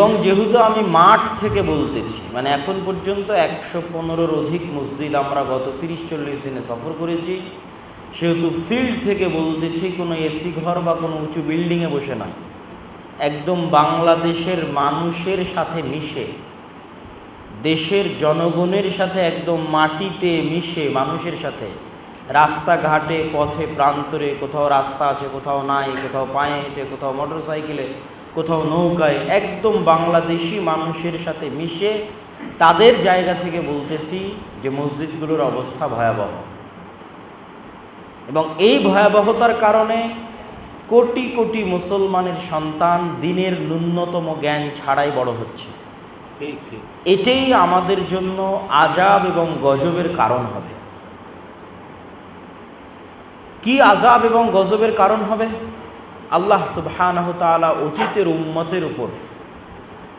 এবং যেহেতু আমি মাঠ থেকে বলতেছি মানে এখন পর্যন্ত একশো পনেরোর অধিক মসজিদ আমরা গত তিরিশ চল্লিশ দিনে সফর করেছি। সেহেতু ফিল্ড থেকে বলতেছি কোনো এসি ঘর বা কোনো উঁচু বিল্ডিংয়ে বসে নয়। একদম বাংলাদেশের মানুষের সাথে মিশে, দেশের জনগণের সাথে একদম মাটিতে মিশে মানুষের সাথে, রাস্তাঘাটে, পথে, প্রান্তরে, কোথাও রাস্তা আছে, কোথাও নাই, কোথাও পায়ে হেঁটে, কোথাও মোটর সাইকেলে কোথাও নৌকায় একদম বাংলাদেশি মানুষের সাথে মিশে তাদের জায়গা থেকে বলতেছি যে মসজিদগুলোর অবস্থা ভয়াবহ। এবং এই ভয়াবহতার কারণে কোটি কোটি মুসলমানের সন্তান দিনের ন্যূনতম জ্ঞান ছাড়াই বড় হচ্ছে। এটাই আমাদের জন্য আজাব এবং গজবের কারণ হবে। কি আজাব এবং গজবের কারণ হবে? আল্লাহ সুবহানাহ তাআলা অতীতের উম্মতের উপর।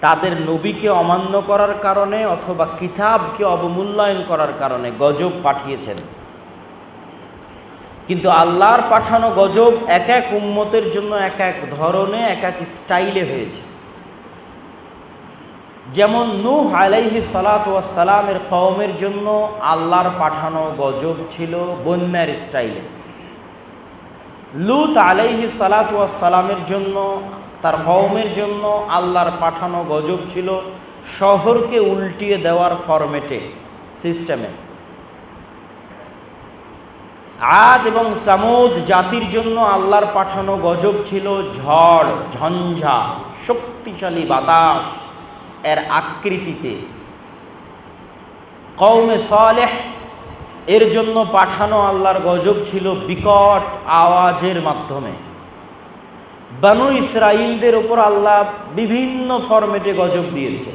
তাদের নবীকে অমান্য করার কারণে অথবা কিতাবকে অবমূল্যায়ন করার কারণে গজব পাঠিয়েছেন। কিন্তু আল্লাহর পাঠানো গজব এক এক উম্মতের জন্য এক এক ধরনে, এক এক স্টাইলে হয়েছে। যেমন নূহ আলাইহি সালাত সালামের কওমের জন্য আল্লাহর পাঠানো গজব ছিল বন্যার স্টাইলে। লুত আলাইহি সালাত সালামের জন্য, তার কওমের জন্য আল্লাহর পাঠানো গজব ছিল শহরকে উল্টিয়ে দেওয়ার ফরম্যাটে, সিস্টেমে। আদ এবং সামুদ জাতির জন্য আল্লাহর পাঠানো গজব ছিল ঝড়, ঝঞ্ঝা, শক্তিশালী বাতাস এর আকৃতিতে। কৌমে সালেহ এর জন্য পাঠানো আল্লাহর গজব ছিল বিকট আওয়াজের মাধ্যমে। বানু ইসরাইলদের ওপর আল্লাহ বিভিন্ন ফরম্যাটে গজব দিয়েছে।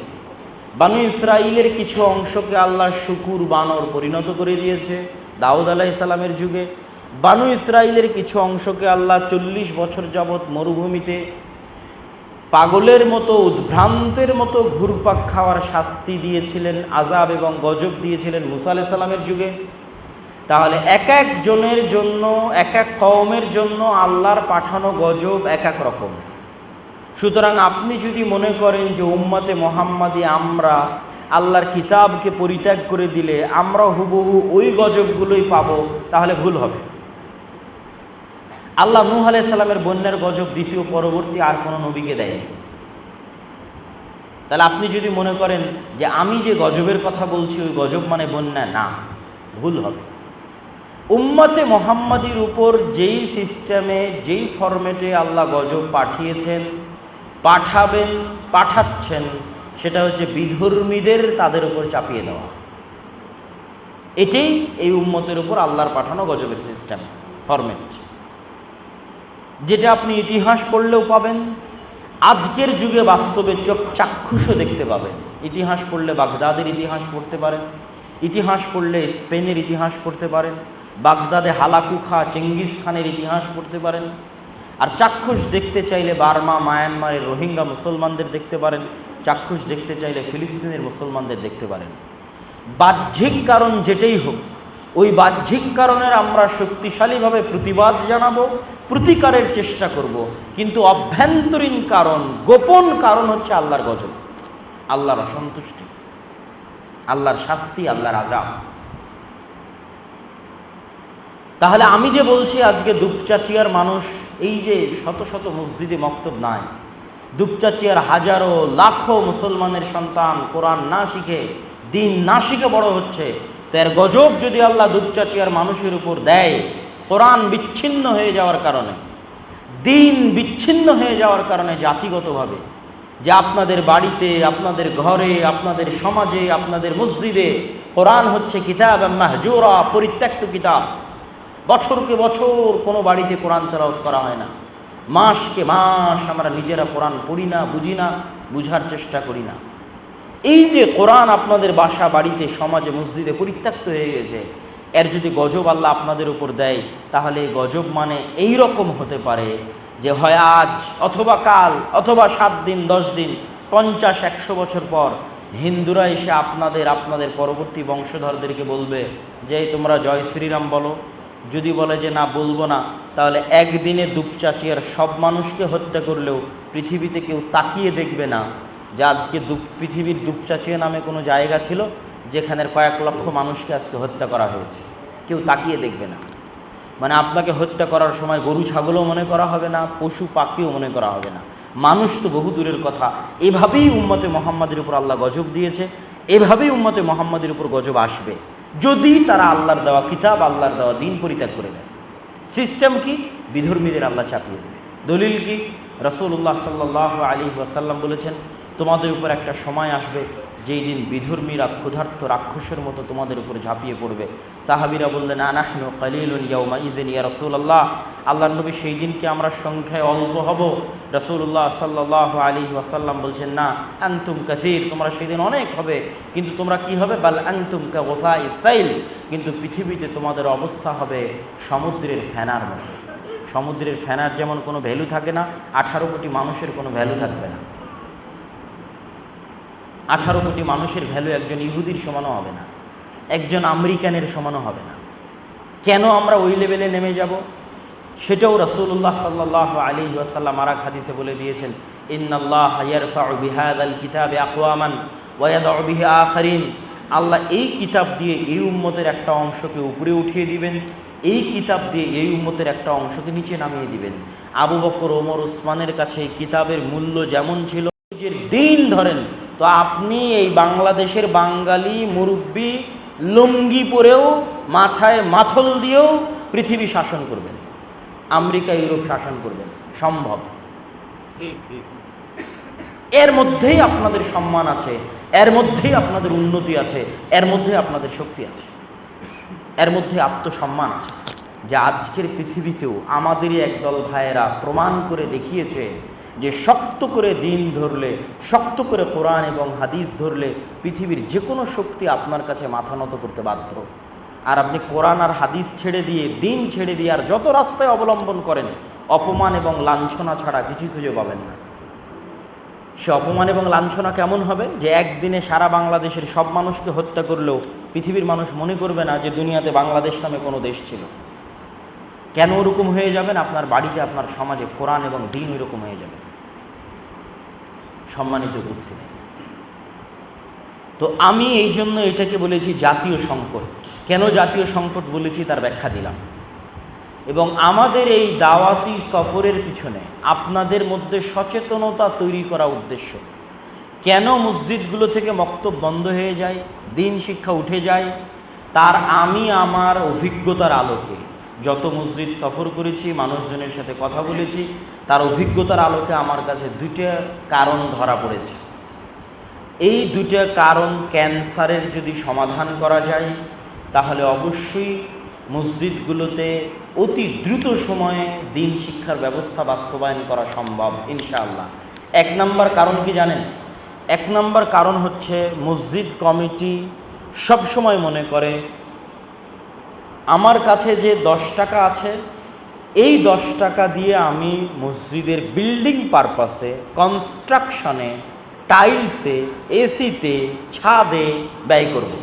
বানু ইসরাইলের কিছু অংশকে আল্লাহ শুকুর বানর পরিণত করে দিয়েছে দাউদ আলাহ ইসলামের যুগে। বানু ইসরাইলের কিছু অংশকে আল্লাহ চল্লিশ বছর যাবৎ মরুভূমিতে পাগলের মতো, উদ্ভ্রান্তের মতো ঘুরপাক খাওয়ার শাস্তি দিয়েছিলেন আজাব এবং গজব দিয়েছিলেন মুসা আলাহ সাল্লামের যুগে। তাহলে এক এক জনের জন্য, এক এক কওমের জন্য আল্লাহর পাঠানো গজব এক এক রকম। সুতরাং আপনি যদি মনে করেন যে উম্মাতে মোহাম্মদী আমরা আল্লাহর কিতাবকে পরিত্যাগ করে দিলে আমরা হুবহু ওই গজবগুলোই পাবো, তাহলে ভুল হবে। আল্লাহ নূহ আলাইসাল্লামের বন্যার গজব দ্বিতীয় পরবর্তী আর কোনো নবীকে দেয়নি। তাহলে আপনি যদি মনে করেন যে আমি যে গজবের কথা বলছি, ওই গজব মানে বন্যা, না, ভুল হবে। উম্মতে মোহাম্মদীর উপর যেই সিস্টেমে যেই ফরম্যাটে আল্লাহ গজব পাঠিয়েছেন, পাঠাবেন, পাঠাচ্ছেন, সেটা হচ্ছে বিধর্মীদের তাদের উপর চাপিয়ে দেওয়া। এটাই এই উম্মতের উপর আল্লাহর পাঠানো গজবের সিস্টেম ফরম্যাট যেটা আপনি ইতিহাস পড়লেও পাবেন, আজকের যুগে বাস্তবে চোখ চাক্ষুষও দেখতে পাবেন। ইতিহাস পড়লে বাগদাদের ইতিহাস পড়তে পারেন, ইতিহাস পড়লে স্পেনের ইতিহাস পড়তে পারেন, বাগদাদে হালাকু খা চেঙ্গিস খানের ইতিহাস পড়তে পারেন। আর চাক্ষুষ দেখতে চাইলে বার্মা, মায়ানমারের রোহিঙ্গা মুসলমানদের দেখতে পারেন, চাক্ষুষ দেখতে চাইলে ফিলিস্তিনের মুসলমানদের দেখতে পারেন। বাহ্যিক কারণ যেটাই হোক ওই বাহ্যিক কারণের আমরা শক্তিশালীভাবে প্রতিবাদ জানাব, প্রতিকারের চেষ্টা করব। কিন্তু অভ্যন্তরীণ কারণ, গোপন কারণ হচ্ছে আল্লাহর গজব। আল্লাহর অসন্তুষ্টি, আল্লাহর শাস্তি, আল্লাহর আজাব তাহলে আমি যে বলছি, আজকে দুপচাচিয়ার মানুষ, এই যে শত শত মসজিদে মক্তব নাই, দুপচাচিয়ার হাজারো, লাখো মুসলমানের সন্তান কোরআন না শিখে, দিন না শিখে বড় হচ্ছে তো এর গজব যদি আল্লাহ দুপচাচিয়ার মানুষের উপর দেয়, কোরআন বিচ্ছিন্ন হয়ে যাওয়ার কারণে, দিন বিচ্ছিন্ন হয়ে যাওয়ার কারণে জাতিগতভাবে, যে আপনাদের বাড়িতে, আপনাদের ঘরে, আপনাদের সমাজে, আপনাদের মসজিদে, কোরআন হচ্ছে কিতাব মাহজোরা, পরিত্যক্ত কিতাব। বছরকে বছর কোনো বাড়িতে কোরআন তেলাওয়াত করা হয় না। মাসকে মাস আমরা নিজেরা কোরআন পড়ি না, বুঝি না, বুঝার চেষ্টা করি না। এই যে কোরআন আপনাদের বাসা, বাড়িতে, সমাজে, মসজিদে পরিত্যক্ত হয়ে গেছে, এর যদি গজব আল্লাহ আপনাদের উপর দেয়, তাহলে গজব মানে এই রকম হতে পারে যে হয় আজ অথবা কাল অথবা সাত দিন, দশ দিন, পঞ্চাশ, একশো বছর পর হিন্দুরা এসে আপনাদের আপনাদের পরবর্তী বংশধরদেরকে বলবে যে তোমরা জয় শ্রীরাম বলো। যদি বলে যে, না, বলব না, তাহলে একদিনে দুপচাচিয়ার সব মানুষকে হত্যা করলেও পৃথিবীতে কেউ তাকিয়ে দেখবে না। যে আজকে দুপ, পৃথিবীর দুপচাচিয়া নামে কোনো জায়গা ছিল যেখানের কয়েক লক্ষ মানুষকে আজকে হত্যা করা হয়েছে। কেউ তাকিয়ে দেখবে না। মানে আপনাকে হত্যা করার সময় গরু, ছাগলও মনে করা হবে না, পশু, পাখিও মনে করা হবে না। মানুষ তো বহু দূরের কথা। এভাবেই উম্মতে মোহাম্মদের উপর আল্লাহ গজব দিয়েছে। এভাবেই উম্মতে মোহাম্মদের উপর গজব আসবে। যদি তারা আল্লাহর দেওয়া কিতাব, আল্লাহর দেওয়া দিন পরিত্যাগ করে দেয় সিস্টেম কি? বিধর্মীদের আল্লাহ চাপিয়ে দেবে। দলিল কি? রসুল্লাহ সাল্লাহ আলী ওয়াসাল্লাম বলেছেন তোমাদের উপর একটা সময় আসবে, যেই দিন বিধর্মীরা ক্ষুধার্ত রাক্ষসের মতো তোমাদের উপর ঝাঁপিয়ে পড়বে। সাহাবিরা বললেন আনাহনু কালিলুন ইয়াউমা ইদিন ইয়া রসুল্লাহ আল্লাহ নবী সেই দিনকে আমরা সংখ্যায় অল্প হব। রসুল্লাহ সাল্লাহ আলী ওয়াসাল্লাম বলছেন, না আংতুম কাসির, তোমরা সেই দিন অনেক হবে, কিন্তু তোমরা কি হবে? বাল আংতুম কা ওথা ইসাইল কিন্তু পৃথিবীতে তোমাদের অবস্থা হবে সমুদ্রের ফ্যানার মতো। সমুদ্রের ফ্যানার যেমন কোনো ভ্যালু থাকে না, আঠারো কোটি মানুষের কোনো ভ্যালু থাকবে না। আঠারো কোটি মানুষের ভ্যালু একজন ইহুদির সমানও হবে না, একজন আমেরিকানের সমানও হবে না। কেন আমরা ওই লেভেলে নেমে যাব? সেটাও রসুল্লাহ সাল্লাহ আলী ওয়াসাল্লাম আরাক হাদিসে বলে দিয়েছেন, ইন্নাল্লাহ কিতাবে আল্লাহ এই কিতাব দিয়ে এই উম্মতের একটা অংশকে উপরে উঠিয়ে দিবেন, এই কিতাব দিয়ে এই উম্মতের একটা অংশকে নিচে নামিয়ে দিবেন। আবু বকর, ওমর ওসমানের কাছে এই কিতাবের মূল্য যেমন ছিল, নিজের দিন ধরেন তো আপনি এই বাংলাদেশের বাঙালি মুরব্বী লুঙ্গি পরেও মাথায় মাথল দিয়েও পৃথিবী শাসন করবেন। আমেরিকা, ইউরোপ শাসন করবেন। সম্ভব। এর মধ্যেই আপনাদের সম্মান আছে, এর মধ্যেই আপনাদের উন্নতি আছে, এর মধ্যে আপনাদের শক্তি আছে। এর মধ্যে আত্মসম্মান আছে। যে আজকের পৃথিবীতেও আমাদেরই একদল ভাইয়েরা প্রমাণ করে দেখিয়েছে যে শক্ত করে দিন ধরলে, শক্ত করে কোরআন এবং হাদিস ধরলে পৃথিবীর যে কোনো শক্তি আপনার কাছে মাথা নত করতে বাধ্য। আর আপনি কোরআন আর হাদিস ছেড়ে দিয়ে, দিন ছেড়ে দিয়ে আর যত রাস্তায় অবলম্বন করেন, অপমান এবং লাঞ্ছনা ছাড়া কিছুই খুঁজে পাবেন না। সে অপমান এবং লাঞ্ছনা কেমন হবে? যে একদিনে সারা বাংলাদেশের সব মানুষকে হত্যা করলেও পৃথিবীর মানুষ মনে করবে না যে দুনিয়াতে বাংলাদেশ নামে কোনো দেশ ছিল। কেন ওরকম হয়ে যাবেন? আপনার বাড়িতে, আপনার সমাজে কোরআন এবং দিন ওইরকম হয়ে যাবে। সম্মানিত উপস্থিতি। তো আমি এই জন্য এটাকে বলেছি জাতীয় সংকট। কেন জাতীয় সংকট বলেছি তার ব্যাখ্যা দিলাম। এবং আমাদের এই দাওয়াতি সফরের পিছনে আপনাদের মধ্যে সচেতনতা তৈরি করা উদ্দেশ্য। কেন মসজিদগুলো থেকে মক্তব্য বন্ধ হয়ে যায়, দিন শিক্ষা উঠে যায়, তার আমি আমার অভিজ্ঞতার আলোকে যত মসজিদ সফর করেছি, মানুষজনের সাথে কথা বলেছি, তার অভিজ্ঞতার আলোকে আমার কাছে দুইটা কারণ ধরা পড়েছে। এই দুইটা কারণ ক্যান্সারের যদি সমাধান করা যায়, তাহলে অবশ্যই মসজিদগুলোতে অতি দ্রুত সময়ে দিন শিক্ষার ব্যবস্থা বাস্তবায়ন করা সম্ভব, ইনশাআল্লাহ। এক নম্বর কারণ কি জানেন? এক নম্বর কারণ হচ্ছে মসজিদ কমিটি সবসময় মনে করে আমার কাছে যে দশ টাকা আছে, এই দশ টাকা দিয়ে আমি মসজিদের বিল্ডিং পারপাসে কনস্ট্রাকশনে টাইলসে এসিতে ছাদে ব্যয় করব।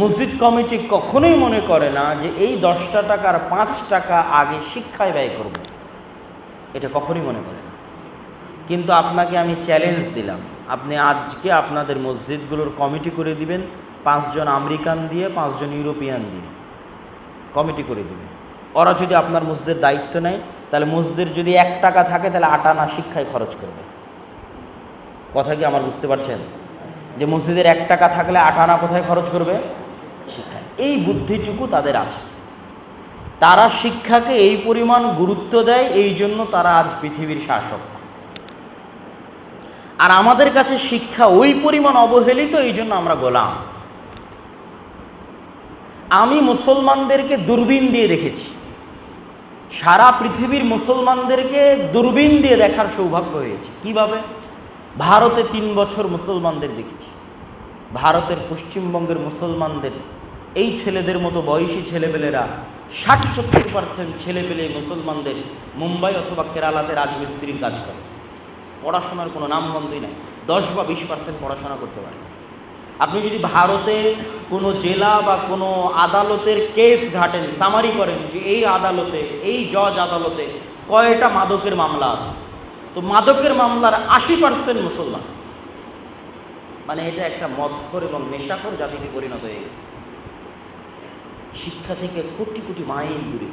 মসজিদ কমিটি কখনোই মনে করে না যে এই দশটা টাকার পাঁচ টাকা আগে শিক্ষায় ব্যয় করব। এটা কখনোই মনে করে না কিন্তু আপনাকে আমি চ্যালেঞ্জ দিলাম আপনি আজকে আপনাদের মসজিদগুলোর কমিটি করে দিবেন, পাঁচজন আমেরিকান দিয়ে, পাঁচজন ইউরোপিয়ান দিয়ে কমিটি করে দিবে। ওরা যদি আপনার মসজিদের দায়িত্ব নেয়, তাহলে মসজিদের যদি এক টাকা থাকে, তাহলে আট আনা শিক্ষায় খরচ করবে। কথা কি আমার বুঝতে পারছেন? যে মসজিদের এক টাকা থাকলে আট আনা কোথায় খরচ করবে? শিক্ষায়। এই বুদ্ধিটুকু তাদের আছে। তারা শিক্ষাকে এই পরিমাণ গুরুত্ব দেয়, এই জন্য তারা আজ পৃথিবীর শাসক। আর আমাদের কাছে শিক্ষা ওই পরিমাণ অবহেলিত, এই জন্য আমরা গোলাম। আমি মুসলমানদেরকে দূরবীন দিয়ে দেখেছি। সারা পৃথিবীর মুসলমানদেরকে দূরবীন দিয়ে দেখার সৌভাগ্য হয়েছে। কীভাবে? ভারতে তিন বছর মুসলমানদের দেখেছি। ভারতের পশ্চিমবঙ্গের মুসলমানদের, এই ছেলেদের মতো বয়সী ছেলেপেলেরা ষাট সত্তর পার্সেন্ট ছেলেপেলে মুসলমানদের মুম্বাই অথবা কেরালাতে রাজমিস্ত্রির কাজ করে। পড়াশোনার কোনো নামগন্ধই নাই। দশ বা বিশ পার্সেন্ট পড়াশোনা করতে পারে। আপনি যদি ভারতে কোনো জেলা বা কোনো আদালতের কেস ঘাটেন সামারি করেন যে এই আদালতে, এই জজ আদালতে কয়টা মাদকের মামলা আছে? তো মাদকের মামলার আশি পার্সেন্ট মুসলমান। মানে এটা একটা মদখোর এবং নেশাখর জাতিতে পরিণত হয়ে গেছে। শিক্ষা থেকে কোটি কোটি মাইল দূরে।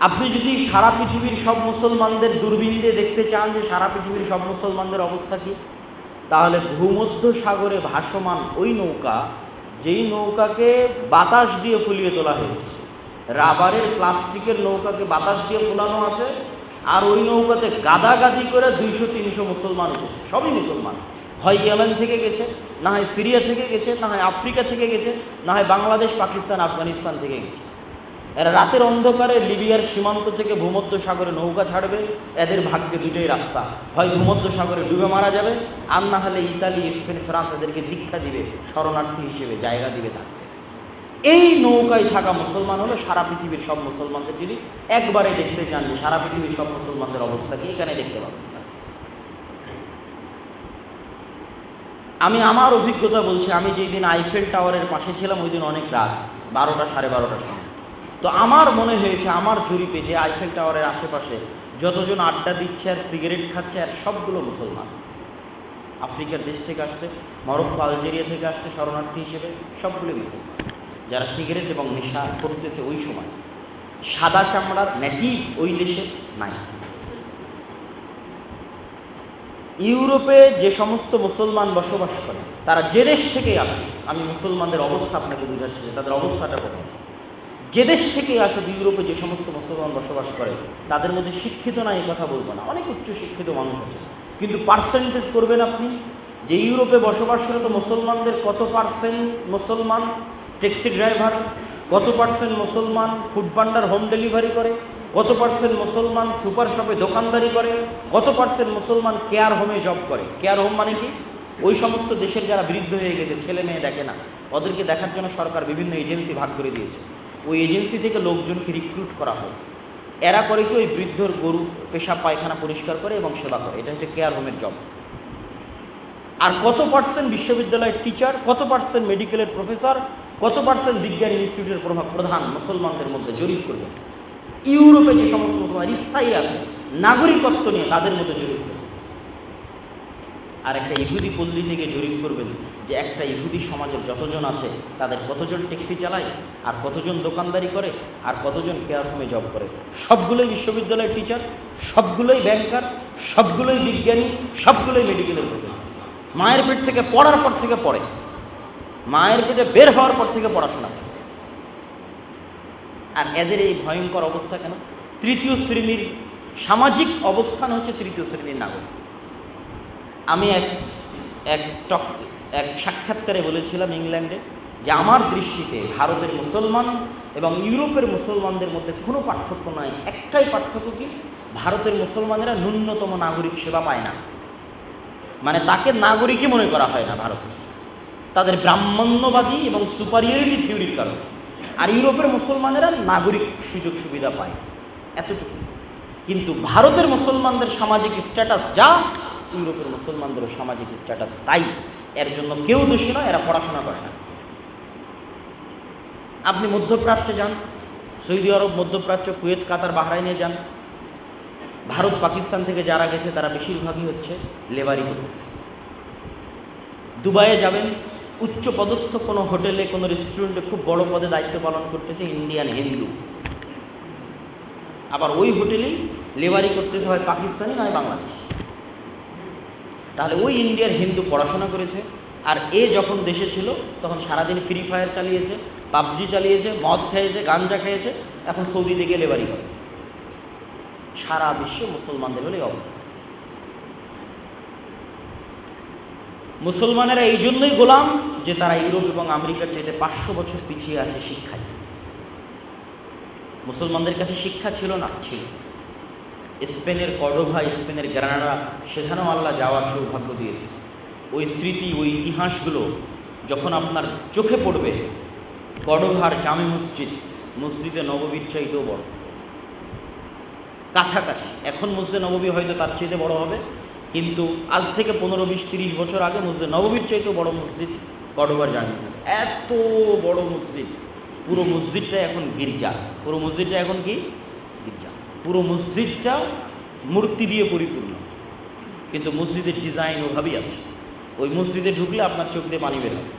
আপনি যদি সারা পৃথিবীর সব মুসলমানদের দূরবীন দিয়ে দেখতে চান যে সারা পৃথিবীর সব মুসলমানদের অবস্থা কি? তাহলে ভূমধ্য সাগরে ভাসমান ওই নৌকা, যেই নৌকাকে বাতাস দিয়ে ফুলিয়ে তোলা হয়েছে। রাবারের প্লাস্টিকের নৌকাকে বাতাস দিয়ে ফুলানো আছে, আর ওই নৌকাতে গাদাগাদি করে দুইশো, তিনশো মুসলমান উঠেছে। সবই মুসলমান। হয় ইয়েমেন থেকে গেছে, না হয় সিরিয়া থেকে গেছে, না হয় আফ্রিকা থেকে গেছে, না হয় বাংলাদেশ, পাকিস্তান, আফগানিস্তান থেকে গেছে। এরা রাতের অন্ধকারে লিবিয়ার সীমান্ত থেকে ভূমধ্য সাগরে নৌকা ছাড়বে। এদের ভাগ্যে দুটোই রাস্তা। হয় ভূমধ্য সাগরে ডুবে মারা যাবে, আর না হলে ইতালি, স্পেন, ফ্রান্স এদেরকে দীক্ষা দিবে, শরণার্থী হিসেবে জায়গা দিবে থাকতে এই নৌকায় থাকা মুসলমান হলো সারা পৃথিবীর সব মুসলমানদের। যদি একবারে দেখতে চান যে সারা পৃথিবীর সব মুসলমানদের অবস্থা কি, এখানে দেখতে পাবেন। আমি আমার অভিজ্ঞতা বলছি, আমি যেই দিন আইফেল টাওয়ারের পাশে ছিলাম, ওই দিন অনেক রাত, বারোটা সাড়ে বারোটার সময়। তো আমার মনে হয়েছে, আমার জরিপে যে আইফেল টাওয়ারের আশেপাশে যতজন আড্ডা দিচ্ছে আর সিগারেট খাচ্ছে আর সবগুলো মুসলমান। আফ্রিকার দেশ থেকে আসছে, মরক্কো, আলজেরিয়া থেকে আসছে শরণার্থী হিসেবে সবগুলো মুসলমান। যারা সিগারেট এবং নেশা করতেছে ওই সময়। সাদা চামড়ার নেটিভ ওই দেশে নাই। ইউরোপে যে সমস্ত মুসলমান বসবাস করে, তারা যে দেশ থেকে আসে আমি মুসলমানদের অবস্থা আপনাকে বোঝাচ্ছি তাদের অবস্থাটা কোথায়? যে দেশ থেকে আসুক ইউরোপে যে সমস্ত মুসলমান বসবাস করে, তাদের মধ্যে শিক্ষিত না এই কথা বলব না। অনেক উচ্চ শিক্ষিত মানুষ আছে। কিন্তু পার্সেন্টেজ করবেন আপনি? যে ইউরোপে বসবাসরত মুসলমানদের কত পার্সেন্ট মুসলমান ট্যাক্সি ড্রাইভার কত পার্সেন্ট মুসলমান ফুড পান্ডার হোম ডেলিভারি করে? কত পার্সেন্ট মুসলমান সুপার শপে দোকানদারি করে? কত পার্সেন্ট মুসলমান কেয়ার হোমে জব করে? কেয়ার হোম মানে কি? ওই সমস্ত দেশের যারা বৃদ্ধ হয়ে গেছে, ছেলে মেয়ে দেখে না, ওদেরকে দেখার জন্য সরকার বিভিন্ন এজেন্সি ভাগ করে দিয়েছে। ওই এজেন্সি থেকে লোকজনকে রিক্রুট করা হয়। এরা করে কি ওই বৃদ্ধর গরু পেশা পায়খানা পরিষ্কার করে এবং সেবা করে। এটা হচ্ছে কেয়ার হোমের জব আর কত পার্সেন্ট বিশ্ববিদ্যালয়ের টিচার কত পার্সেন্ট মেডিকেলের প্রফেসর কত পার্সেন্ট বিজ্ঞান ইনস্টিটিউটের প্রভাব প্রধান মুসলমানদের মধ্যে জরিপ করবে। ইউরোপে যে সমস্ত মুসলমান স্থায়ী আছে, নাগরিকত্ব নিয়ে তাদের মধ্যে জরিপ করবে। আর একটা ইহুদি পল্লী থেকে জরিপ করবেন যে একটা ইহুদি সমাজের যতজন আছে, তাদের কতজন ট্যাক্সি চালায়, আর কতজন দোকানদারি করে, আর কতজন কেয়ার হোমে জব করে। সবগুলোই বিশ্ববিদ্যালয়ের টিচার সবগুলোই ব্যাংকার সবগুলোই বিজ্ঞানী, সবগুলোই মেডিকেলের প্রফেসর মায়ের পেট থেকে পড়ার পর থেকে পড়ে। মায়ের পেটে বের হওয়ার পর থেকে পড়াশোনা করে। আর এদের এই ভয়ঙ্কর অবস্থা কেন? তৃতীয় শ্রেণির সামাজিক অবস্থান হচ্ছে তৃতীয় শ্রেণির নাগরিক। আমি এক এক টক, এক সাক্ষাৎকারে বলেছিলাম ইংল্যান্ডে যে আমার দৃষ্টিতে ভারতের মুসলমান এবং ইউরোপের মুসলমানদের মধ্যে কোনো পার্থক্য নাই। একটাই পার্থক্য কি? ভারতের মুসলমানেরা ন্যূনতম নাগরিক সেবা পায় না। মানে তাকে নাগরিকই মনে করা হয় না ভারতের। তাদের ব্রাহ্মণ্যবাদী এবং সুপারিয়রিটি থিওরির কারণে। আর ইউরোপের মুসলমানেরা নাগরিক সুযোগ সুবিধা পায়। এতটুকু কিন্তু ভারতের মুসলমানদের সামাজিক স্ট্যাটাস যা ইউরোপের মুসলমানদেরও সামাজিক স্ট্যাটাস তাই এর জন্য কেউ দোষী নয়, এরা পড়াশোনা করে না। আপনি মধ্যপ্রাচ্যে যান, সৌদি আরব, মধ্যপ্রাচ্য, কুয়েত, কাতার, বাহরাইনে যান। ভারত, পাকিস্তান থেকে যারা গেছে, তারা বেশিরভাগই হচ্ছে লেবারি করতেছে। দুবাইয়ে যাবেন, উচ্চ পদস্থ কোনো হোটেলে, কোনো রেস্টুরেন্টে খুব বড় পদে দায়িত্ব পালন করতেছে ইন্ডিয়ান হিন্দু আবার ওই হোটেলেই লেবারি করতেছে হয় পাকিস্তানি নয় বাংলাদেশ। তাহলে ওই ইন্ডিয়ার হিন্দু পড়াশোনা করেছে, আর এ যখন দেশে ছিল, তখন সারাদিন ফ্রি ফায়ার চালিয়েছে, পাবজি চালিয়েছে, মদ খেয়েছে, গাঞ্জা খেয়েছে, এখন সৌদিতে গিয়ে লেবারি করে। সারা বিশ্বে মুসলমানদের হলে অবস্থা। মুসলমানেরা এই জন্যই গোলাম যে তারা ইউরোপ এবং আমেরিকার চাইতে পাঁচশো বছর পিছিয়ে আছে শিক্ষায়। মুসলমানদের কাছে শিক্ষা ছিল না, ছিল। স্পেনের কডোভা, স্পেনের গ্রানাডা, সেখানেও আল্লাহ যাওয়ার সৌভাগ্য দিয়েছে। ওই স্মৃতি, ওই ইতিহাসগুলো যখন আপনার চোখে পড়বে, কডোভার জামে মসজিদ, মসজিদে নববীর চাইতেও বড়। কাছাকাছি। এখন মসজিদে নববী হয়তো তার চাইতে বড় হবে, কিন্তু আজ থেকে পনেরো, বিশ, তিরিশ বছর আগে মসজিদ নববীর চাইতেও বড় মসজিদ কডোভার জামে মসজিদ। এত বড় মসজিদ। পুরো মসজিদটা এখন গির্জা। পুরো মসজিদটা এখন কি? পুরো মসজিদটা মূর্তি দিয়ে পরিপূর্ণ। কিন্তু মসজিদের ডিজাইন ওভাবেই আছে। ওই মসজিদে ঢুকলে আপনার চোখ দিয়ে পানি বের হবে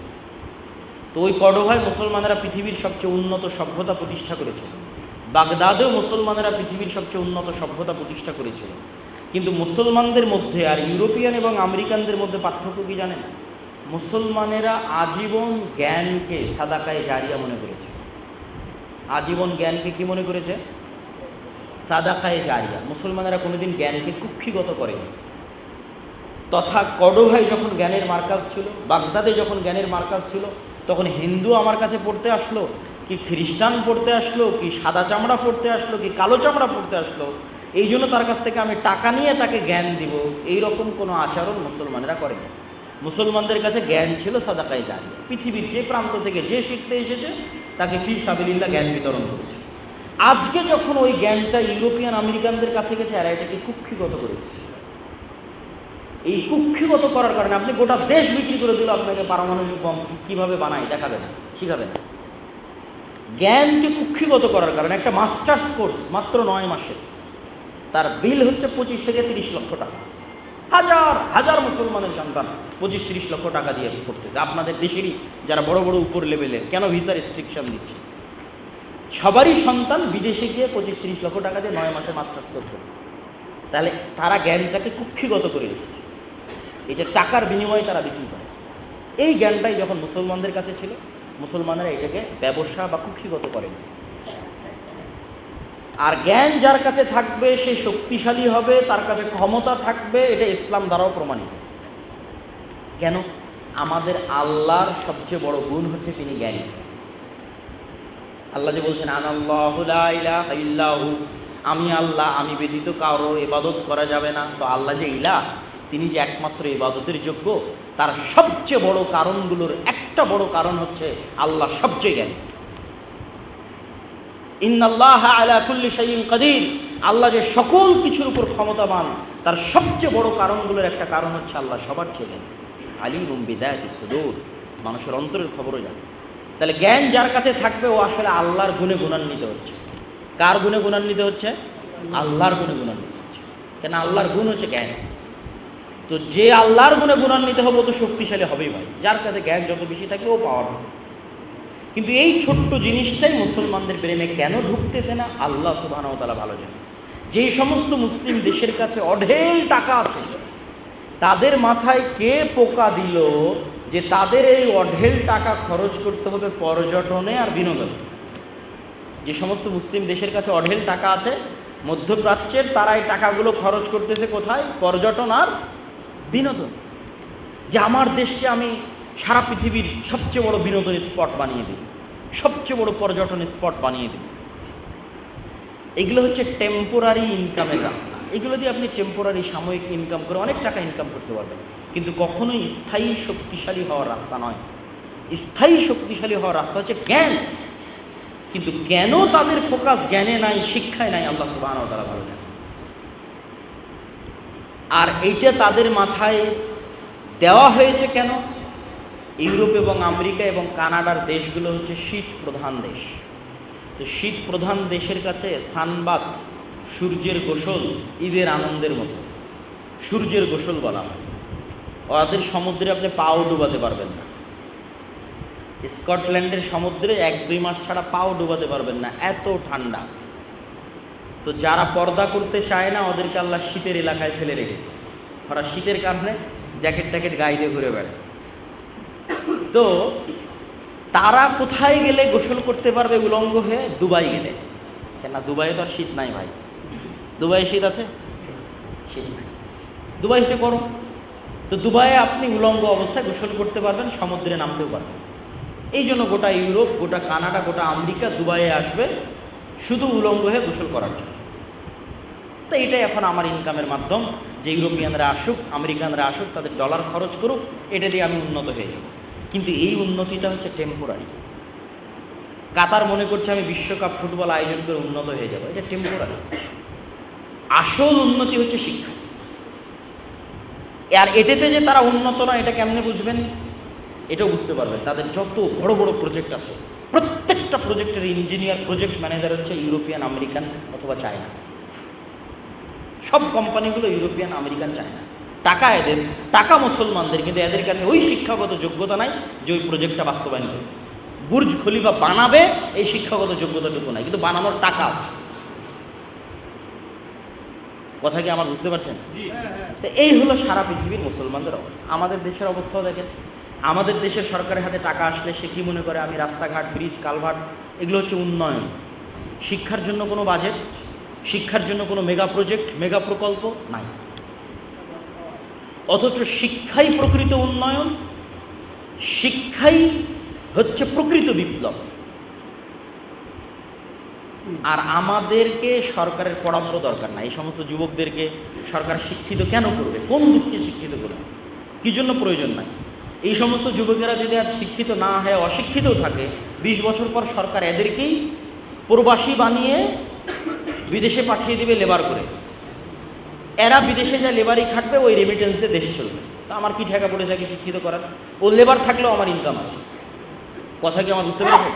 তো ওই কডোভায় মুসলমানেরা পৃথিবীর সবচেয়ে উন্নত সভ্যতা প্রতিষ্ঠা করেছিল। বাগদাদেও মুসলমানেরা পৃথিবীর সবচেয়ে উন্নত সভ্যতা প্রতিষ্ঠা করেছিল। কিন্তু মুসলমানদের মধ্যে আর ইউরোপিয়ান এবং আমেরিকানদের মধ্যে পার্থক্য কি জানেন? মুসলমানেরা আজীবন জ্ঞানকে সাদাকায় জারিয়া মনে করেছে। আজীবন জ্ঞানকে কি মনে করেছে? সাদাকায় জারিয়া। মুসলমানেরা কোনোদিন জ্ঞানকে কুক্ষিগত করেনি। তথা কডোভাই যখন জ্ঞানের মার্কাজ ছিল, বাগদাদে যখন জ্ঞানের মার্কাজ ছিল, তখন হিন্দু আমার কাছে পড়তে আসলো, কি খ্রিস্টান পড়তে আসলো, কি সাদা চামড়া পড়তে আসলো, কি কালো চামড়া পড়তে আসলো, এই জন্য তার কাছ থেকে আমি টাকা নিয়ে তাকে জ্ঞান দিব। এই রকম কোনো আচরণ মুসলমানেরা করেনি। মুসলমানদের কাছে জ্ঞান ছিল সাদাকায় জারি পৃথিবীর যে প্রান্ত থেকে যে শিখতে এসেছে, তাকে ফি সাবিল্লা জ্ঞান বিতরণ করেছে। আজকে যখন ওই জ্ঞানটা ইউরোপিয়ান আমেরিকানদের কাছে গেছে আর এটাকে কুক্ষিগত করেছে। এই কুক্ষিগত করার কারণে আপনি গোটা দেশ বিক্রি করে দিল আপনাকে পারমাণবিক বম কীভাবে বানায়, দেখাবে না, শিখাবে না। জ্ঞানকে কুক্ষিগত করার কারণে একটা মাস্টার্স কোর্স মাত্র নয় মাসের, তার বিল হচ্ছে পঁচিশ থেকে তিরিশ লক্ষ টাকা। হাজার হাজার মুসলমানের সন্তান পঁচিশ তিরিশ লক্ষ টাকা দিয়ে পড়তেছে আপনাদের দেশেরই যারা বড় বড় উপর লেভেলের, কেন ভিসা রেস্ট্রিকশন দিচ্ছে? সবারই সন্তান বিদেশে গিয়ে পঁচিশ তিরিশ লক্ষ টাকা দিয়ে নয় মাসে মাস্টার্স কোর্স করতেছে তাহলে তারা জ্ঞানটাকে কুক্ষিগত করে রেখেছে। এটা টাকার বিনিময়ে তারা বিক্রি করে। এই জ্ঞানটাই যখন মুসলমানদের কাছে ছিল, মুসলমানেরা এটাকে ব্যবসা বা কুক্ষিগত করেন। আর জ্ঞান যার কাছে থাকবে, সে শক্তিশালী হবে, তার কাছে ক্ষমতা থাকবে, এটা ইসলাম দ্বারাও প্রমাণিত। কেন? আমাদের আল্লাহর সবচেয়ে বড় গুণ হচ্ছে তিনি জ্ঞানী। আল্লাহ যে বলছেন, আনাল্লাহু আমি আল্লাহ, আমি ব্যতীত কারও এবাদত করা যাবে না। তো আল্লাহ যে ইলা তিনি যে একমাত্র ইবাদতের যোগ্য, তার সবচেয়ে বড় কারণগুলোর একটা বড় কারণ হচ্ছে আল্লাহ সবচেয়ে জ্ঞানী। ইন্নাল্লাহ আলা কুল্লি শাইইন কাদির। আল্লাহ যে সকল কিছুর উপর ক্ষমতাবান, তার সবচেয়ে বড় কারণগুলোর একটা কারণ হচ্ছে আল্লাহ সবার চেয়ে জ্ঞানী। আলিম বিদায়তি সুদূর। মানুষের অন্তরের খবরও জানে। তাহলে জ্ঞান যার কাছে থাকবে, ও আসলে আল্লাহর গুণে গুণান্বিত হচ্ছে। কার গুণে গুণান্বিত হচ্ছে? আল্লাহর গুণে গুণান্বিত হচ্ছে। কেন আল্লাহর গুণ হচ্ছে জ্ঞান? তো যে আল্লাহর গুণে গুণান্বিত হবে তো শক্তিশালী হবেই ভাই। যার কাছে জ্ঞান যত বেশি থাকবে ও পাওয়ারফুল কিন্তু এই ছোট্ট জিনিসটাই মুসলমানদের ব্রেনে কেন ঢুকতেছে না? আল্লাহ সুবাহ তালা ভালো জানে। যেই সমস্ত মুসলিম দেশের কাছে অঢেল টাকা আছে তাদের মাথায় কে পোকা দিল যে তাদের এই অঢেল টাকা খরচ করতে হবে পর্যটনে আর বিনোদনে? যে সমস্ত মুসলিম দেশের কাছে অঢেল টাকা আছে, মধ্যপ্রাচ্যের তারা এই টাকাগুলো খরচ করতেছে কোথায়? পর্যটন আর বিনোদন। যে আমার দেশকে আমি সারা পৃথিবীর সবচেয়ে বড় বিনোদন স্পট বানিয়ে দেব, সবচেয়ে বড় পর্যটন স্পট বানিয়ে দেব। এগুলো হচ্ছে টেম্পোরারি ইনকামের রাস্তা। এগুলো দিয়ে আপনি টেম্পোরারি সাময়িক ইনকাম করে অনেক টাকা ইনকাম করতে পারবেন। কিন্তু কখনোই স্থায়ী শক্তিশালী হওয়ার রাস্তা নয়। স্থায়ী শক্তিশালী হওয়ার রাস্তা হচ্ছে জ্ঞান। কিন্তু কেন তাদের ফোকাস জ্ঞানে নাই, শিক্ষায় নাই, আল্লাহ সুবাহ তারা ভালো জানে আর এইটা তাদের মাথায় দেওয়া হয়েছে কেন? ইউরোপ এবং আমেরিকা এবং কানাডার দেশগুলো হচ্ছে শীত প্রধান দেশ। তো শীত প্রধান দেশের কাছে সানবাত সূর্যের গোসল ঈদের আনন্দের মতো। সূর্যের গোসল বলা হয়। ওদের সমুদ্রে আপনি পাও ডুবাতে পারবেন না। স্কটল্যান্ডের সমুদ্রে এক, দুই মাস ছাড়া পাও ডুবাতে পারবেন না। এত ঠান্ডা। তো যারা পর্দা করতে চায় না, ওদেরকে আল্লাহ শীতের এলাকায় ফেলে রেখেছে। ওরা শীতের কারণে জ্যাকেট ট্যাকেট গায়ে দিয়ে ঘুরে বেড়ায়। তো তারা কোথায় গেলে গোসল করতে পারবে উলঙ্গ হয়ে? দুবাই গেলে। কেন দুবাইয়ে তো আর শীত নাই ভাই। দুবাইয়ে শীত আছে? শীত নাই। দুবাই হচ্ছে গরম। তো দুবাইয়ে আপনি উলঙ্গ অবস্থায় গোসল করতে পারবেন, সমুদ্রে নামতেও পারবেন। এই জন্য গোটা ইউরোপ, গোটা কানাডা, গোটা আমেরিকা দুবাইয়ে আসবে শুধু উলঙ্গ হয়ে গোসল করার জন্য। তো এটাই এখন আমার ইনকামের মাধ্যম, যে ইউরোপিয়ানরা আসুক, আমেরিকানরা আসুক, তাদের ডলার খরচ করুক, এটা দিয়ে আমি উন্নত হয়ে যাব। কিন্তু এই উন্নতিটা হচ্ছে টেম্পোরারি কাতার মনে করছে আমি বিশ্বকাপ ফুটবল আয়োজন করে উন্নত হয়ে যাব, এটা টেম্পোরারি আসল উন্নতি হচ্ছে শিক্ষা। আর এটাতে যে তারা উন্নত নয়, এটা কেমনে বুঝবেন? এটাও বুঝতে পারবেন। তাদের যত বড় বড় প্রজেক্ট আছে, প্রত্যেকটা প্রজেক্টের ইঞ্জিনিয়ার প্রজেক্ট ম্যানেজার হচ্ছে ইউরোপিয়ান আমেরিকান অথবা চায়না সব কোম্পানিগুলো ইউরোপিয়ান আমেরিকান চায়না টাকা এদের, টাকা মুসলমানদের, কিন্তু এদের কাছে ওই শিক্ষাগত যোগ্যতা নাই যে ওই প্রজেক্টটা বাস্তবায়ন করবে। বুর্জ খলিফা বানাবে, এই শিক্ষাগত যোগ্যতাটুকু নাই, কিন্তু বানানোর টাকা আছে। কথা কি আমার বুঝতে পারছেন? তো এই হলো সারা পৃথিবীর মুসলমানদের অবস্থা। আমাদের দেশের অবস্থাও দেখেন। আমাদের দেশের সরকারের হাতে টাকা আসলে সে কী মনে করে? আমি রাস্তাঘাট ব্রিজ কালভার্ট এগুলো হচ্ছে উন্নয়ন। শিক্ষার জন্য কোনো বাজেট শিক্ষার জন্য কোনো মেগা প্রজেক্ট মেগা প্রকল্প? নাই। অথচ শিক্ষাই প্রকৃত উন্নয়ন শিক্ষাই হচ্ছে প্রকৃত বিপ্লব। আর আমাদেরকে সরকারের পড়ানোরও দরকার না। এই সমস্ত যুবকদেরকে সরকার শিক্ষিত কেন করবে? কোন দুঃখে শিক্ষিত করবে? কী জন্য প্রয়োজন নাই? এই সমস্ত যুবকেরা যদি আজ শিক্ষিত না হয় অশিক্ষিতও থাকে, বিশ বছর পর সরকার এদেরকেই প্রবাসী বানিয়ে বিদেশে পাঠিয়ে দেবে লেবার করে। এরা বিদেশে যা লেবারই খাটবে, ওই রেমিটেন্স দিয়ে দেশ চলবে। তা আমার কি ঠেকা পড়েছে একে শিক্ষিত করার? ও লেবার থাকলেও আমার ইনকাম আছে। কথা কি আমার বুঝতে পেরেছেন?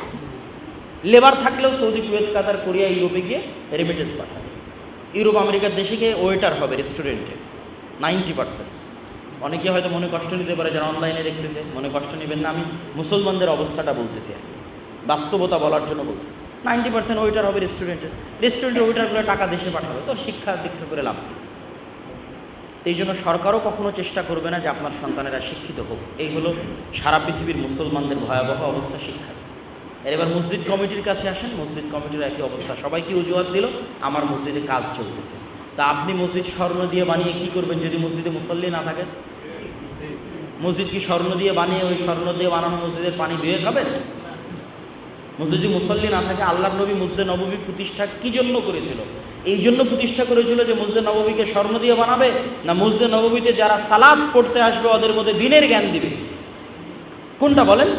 লেবার থাকলেও সৌদি, কুয়েত, কাতার, কোরিয়া, ইউরোপে গিয়ে রেমিটেন্স পাঠাবে। ইউরোপ, আমেরিকার দেশে গিয়ে ওয়েটার হবে রেস্টুরেন্টে নাইনটি পার্সেন্ট অনেকে হয়তো মনে কষ্ট নিতে পারে, যারা অনলাইনে দেখতেছে, মনে কষ্ট নেবেন না, আমি মুসলমানদের অবস্থাটা বলতেছি আর বাস্তবতা বলার জন্য বলতেছি। নাইনটি পার্সেন্ট ওয়েটার হবে রেস্টুরেন্টে রেস্টুরেন্টে ওয়েটারগুলো টাকা দেশে পাঠাবে, তো শিক্ষার দীক্ষা করে লাভ এই জন্য সরকারও কখনো চেষ্টা করবে না যে আপনার সন্তানেরা শিক্ষিত হোক। এই হলো সারা পৃথিবীর মুসলমানদের ভয়াবহ অবস্থা শিক্ষা এর এবার মসজিদ কমিটির কাছে আসেন। মসজিদ কমিটির একই অবস্থা। সবাই কি অজুহাত দিল? আমার মসজিদে কাজ চলতেছে। তা আপনি মসজিদ স্বর্ণ দিয়ে বানিয়ে কি করবেন যদি মসজিদে মুসল্লি না থাকেন মসজিদ কি স্বর্ণ দিয়ে বানিয়ে ওই স্বর্ণ দিয়ে বানানো মসজিদের পানি ধুয়ে খাবেন? মসজিদে মুসল্লি না থাকে আল্লাহ নবী মসজিদে নববী প্রতিষ্ঠা কি জন্য করেছিল? এই জন্য প্রতিষ্ঠা করেছিল যে মসজিদে নববীকে স্বর্ণ দিয়ে বানাবে না মসজিদে নববীতে যারা সালাদ পড়তে আসবে, ওদের মধ্যে দিনের জ্ঞান দিবে? কোনটা বলেন?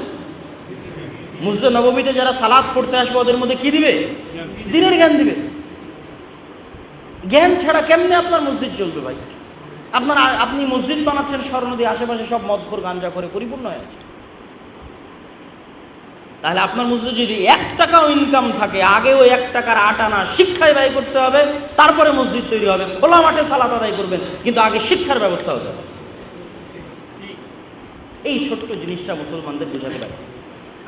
মসজিদে নবমীতে যারা সালাদ পড়তে আসবে, ওদের মধ্যে কি দিবে? দিনের জ্ঞান দিবে। জ্ঞান ছাড়া কেমনে আপনার মসজিদ চলবে ভাই? আপনার আপনি মসজিদ বানাচ্ছেন স্বর্ণ দিয়ে আশেপাশে সব মদখোর গাঞ্জা করে পরিপূর্ণ হয়ে আছে। তাহলে আপনার মসজিদ যদি এক টাকাও ইনকাম থাকে আগে ওই এক টাকার আট আনা শিক্ষায় ব্যয় করতে হবে, তারপরে মসজিদ তৈরি হবে, খোলা মাঠে সালাত আদায় করবেন, কিন্তু আগে শিক্ষার ব্যবস্থা হতে হবে। এই ছোট্ট জিনিসটা মুসলমানদের বোঝাতে পারছি।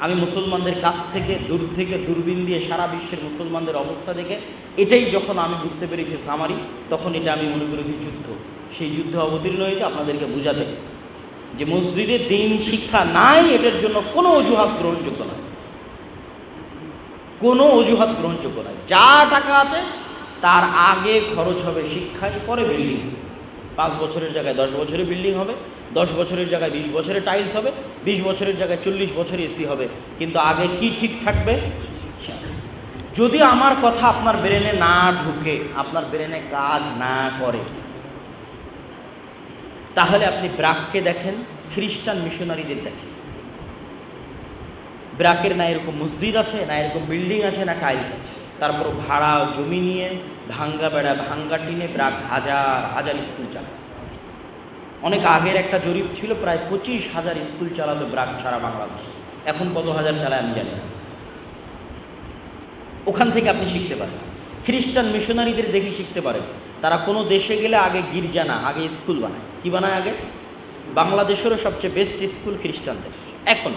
আমি মুসলমানদের কাছ থেকে, দূর থেকে, দূরবীন দিয়ে সারা বিশ্বের মুসলমানদের অবস্থা দেখে, এটাই যখন আমি বুঝতে পেরেছি সামারি, তখন এটা আমি মনে করেছি যুদ্ধ। সেই যুদ্ধে অবতীর্ণ হয়েছে, আপনাদেরকে বোঝাতে। যে মসজিদে দিন শিক্ষা নাই, এটার জন্য কোনো অজুহাত গ্রহণযোগ্য নয়। কোনো অজুহাত গ্রহণযোগ্য নয়। যা টাকা আছে, তার আগে খরচ হবে শিক্ষায়, পরে বিল্ডিং পাঁচ বছরের জায়গায় দশ বছরের বিল্ডিং হবে। দশ বছরের জায়গায় বিশ বছরের টাইলস হবে, বিশ বছরের জায়গায় চল্লিশ বছরে এসি হবে। কিন্তু আগে কি ঠিক থাকবে? যদি আমার কথা আপনার ব্রেনে না ঢুকে, আপনার ব্রেনে কাজ না করে, তাহলে আপনি ব্রাককে দেখেন, খ্রিস্টান মিশনারিদের দেখেন। ব্রাকের না এরকম মসজিদ আছে, না এরকম বিল্ডিং আছে, না টাইলস আছে। তারপর ভাড়া, জমি নিয়ে, ভাঙ্গা বেড়া, ভাঙ্গা টিনে ব্রাক হাজার হাজার স্কুল চালায়। অনেক আগের একটা জরিপ ছিল, প্রায় পঁচিশ হাজার স্কুল চালাতো ব্রাক সারা বাংলাদেশে। এখন কত হাজার চালায় আমি জানি না। ওখান থেকে আপনি শিখতে পারেন। খ্রিস্টান মিশনারিদের দেখে শিখতে পারেন। তারা কোনো দেশে গেলে আগে গির্জা না আগে স্কুল বানায়। কি বানায় আগে? বাংলাদেশেরও সবচেয়ে বেস্ট স্কুল খ্রিস্টানদের। এখন।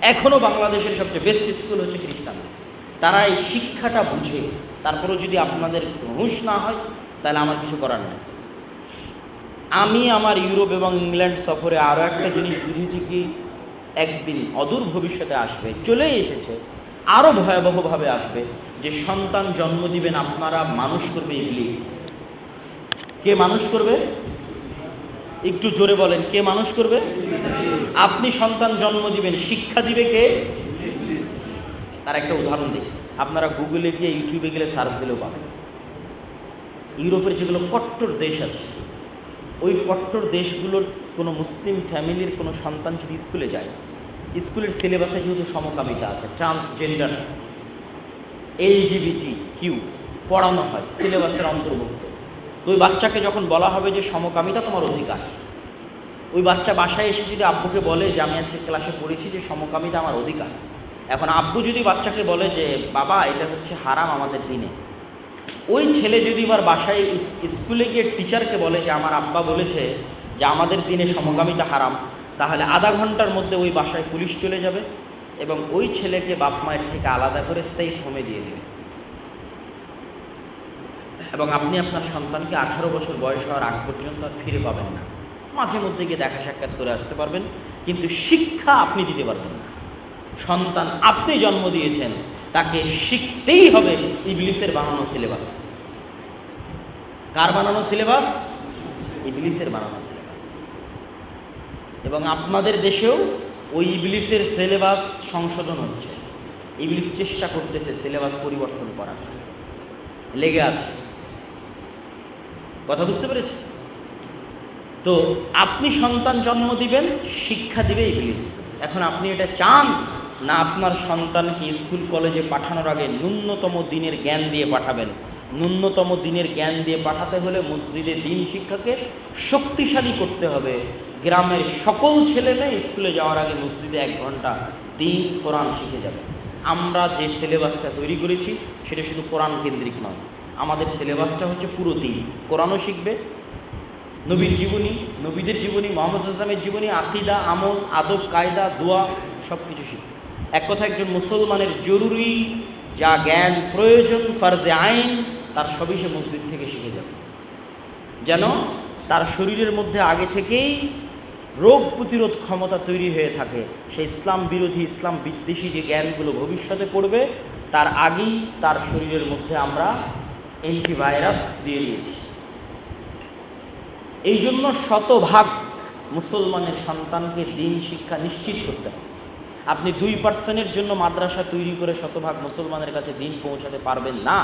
এখনও বাংলাদেশের সবচেয়ে বেস্ট স্কুল হচ্ছে খ্রিস্টানদের। তারা এই শিক্ষাটা বুঝে, তারপরেও যদি আপনাদের হুঁশ না হয়, তাহলে আমার কিছু করার নাই। আমি আমার ইউরোপ এবং ইংল্যান্ড সফরে আরও একটা জিনিস বুঝেছি কি, একদিন অদূর ভবিষ্যতে আসবে চলেই এসেছে আরও ভয়াবহভাবে আসবে যে সন্তান জন্ম দিবেন আপনারা, মানুষ করবে ইবলিস। কে মানুষ করবে? একটু জোরে বলেন, কে মানুষ করবে? আপনি সন্তান জন্ম দিবেন, শিক্ষা দিবে কে? তার একটা উদাহরণ দিই, আপনারা গুগলে গিয়ে ইউটিউবে গেলে সার্চ দিলেও পাবেন। ইউরোপের যেগুলো কট্টর দেশ আছে ওই কট্টর দেশগুলোর কোনো মুসলিম ফ্যামিলির কোনো সন্তান যদি স্কুলে যায়, স্কুলের সিলেবাসে যেহেতু সমকামিতা আছে ট্রান্সজেন্ডার এলজিবিটি কিউ পড়ানো হয়, সিলেবাসের অন্তর্ভুক্ত, তো ওই বাচ্চাকে যখন বলা হবে যে সমকামিতা তোমার অধিকার, ওই বাচ্চা বাসায় এসে যদি আব্বুকে বলে যে আমি আজকে ক্লাসে পড়েছি যে সমকামিতা আমার অধিকার, এখন আব্বু যদি বাচ্চাকে বলে যে, বাবা, এটা হচ্ছে হারাম আমাদের দিনে ওই ছেলে যদি এবার বাসায় স্কুলে গিয়ে টিচারকে বলে যে, আমার আব্বা বলেছে যে, আমাদের দিনে সমকামিতা হারাম। তাহলে আধা ঘণ্টার মধ্যে ওই বাসায় পুলিশ চলে যাবে এবং ওই ছেলেকে বাপ মায়ের থেকে আলাদা করে সেফ হোমে দিয়ে দেবে। এবং আপনি আপনার সন্তানকে আঠারো বছর বয়স হওয়ার আগ পর্যন্ত আর ফিরে পাবেন না। মাঝে মধ্যে গিয়ে দেখা সাক্ষাৎ করে আসতে পারবেন, কিন্তু শিক্ষা আপনি দিতে পারবেন না। সন্তান আপনি জন্ম দিয়েছেন তাকে শিখতেই হবে ইবলিসের বানানো সিলেবাস। কার বানানো সিলেবাস? ইবলিসের বানানো সিলেবাস। এবং আপনাদের দেশেও ওই ইবলিসের সিলেবাস সংশোধন হচ্ছে। ইবলিস চেষ্টা করতেছে সিলেবাস পরিবর্তন করার। লেগে আছে। কথা বুঝতে পেরেছে তো আপনি সন্তান জন্ম দিবেন, শিক্ষা দিবে ইবলিস। এখন আপনি এটা চান না আপনার সন্তানকে স্কুল কলেজে পাঠানোর আগে ন্যূনতম দিনের জ্ঞান দিয়ে পাঠাবেন। ন্যূনতম দিনের জ্ঞান দিয়ে পাঠাতে হলে মসজিদে দিন শিক্ষাকে শক্তিশালী করতে হবে। গ্রামের সকল ছেলে মেয়ে স্কুলে যাওয়ার আগে মসজিদে এক ঘণ্টা দিন কোরআন শিখে যাবে। আমরা যে সিলেবাসটা তৈরি করেছি, সেটা শুধু কোরআন কেন্দ্রিক নয়। আমাদের সিলেবাসটা হচ্ছে পুরো দিন। কোরআনও শিখবে। নবীর জীবনী, নবীদের জীবনী, মোহাম্মদ আসলামের জীবনী, আকিদা, আমল, আদব, কায়দা, দোয়া সব কিছু শিখবে। এক কথা একজন মুসলমানের জরুরি যা জ্ঞান প্রয়োজন, ফার্জে আইন, তার সবই সে মসজিদ থেকে শিখে যাবে। যেন তার শরীরের মধ্যে আগে থেকেই রোগ প্রতিরোধ ক্ষমতা তৈরি হয়ে থাকে। সে ইসলাম বিরোধী, ইসলাম বিদ্বেষী যে জ্ঞানগুলো ভবিষ্যতে পড়বে, তার আগেই তার শরীরের মধ্যে আমরা অ্যান্টিভাইরাস দিয়ে দিয়েছি। এই জন্য শতভাগ মুসলমানের সন্তানকে দিন শিক্ষা নিশ্চিত করতে হবে। আপনি দুই পার্সেন্টের জন্য মাদ্রাসা তৈরি করে শতভাগ মুসলমানের কাছে দিন পৌঁছাতে পারবেন না।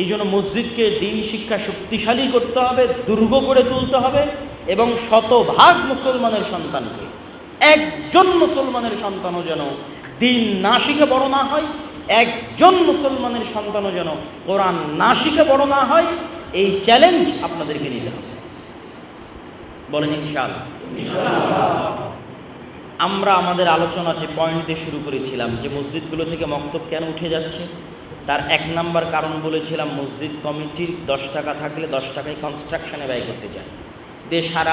এই জন্য মসজিদকে দিন শিক্ষা শক্তিশালী করতে হবে, দুর্গ করে তুলতে হবে এবং শতভাগ মুসলমানের সন্তানকে, একজন মুসলমানের সন্তানও যেন দিন না শিখে বড় না হয়, একজন মুসলমানের সন্তানও যেন কোরআন না শিখে বড় না হয়, এই চ্যালেঞ্জ আপনাদেরকে নিতে হবে। বলেন ইনশাআল্লাহ। আমরা আমাদের আলোচনা যে পয়েন্ট দিয়ে শুরু করেছিলাম, যে মসজিদগুলো থেকে মক্তব কেন উঠে যাচ্ছে? তার এক নাম্বার কারণ বলেছিলাম, মসজিদ কমিটির দশ টাকা থাকলে দশ টাকায় কনস্ট্রাকশনে ব্যয় করতে চায়। দিয়ে সারা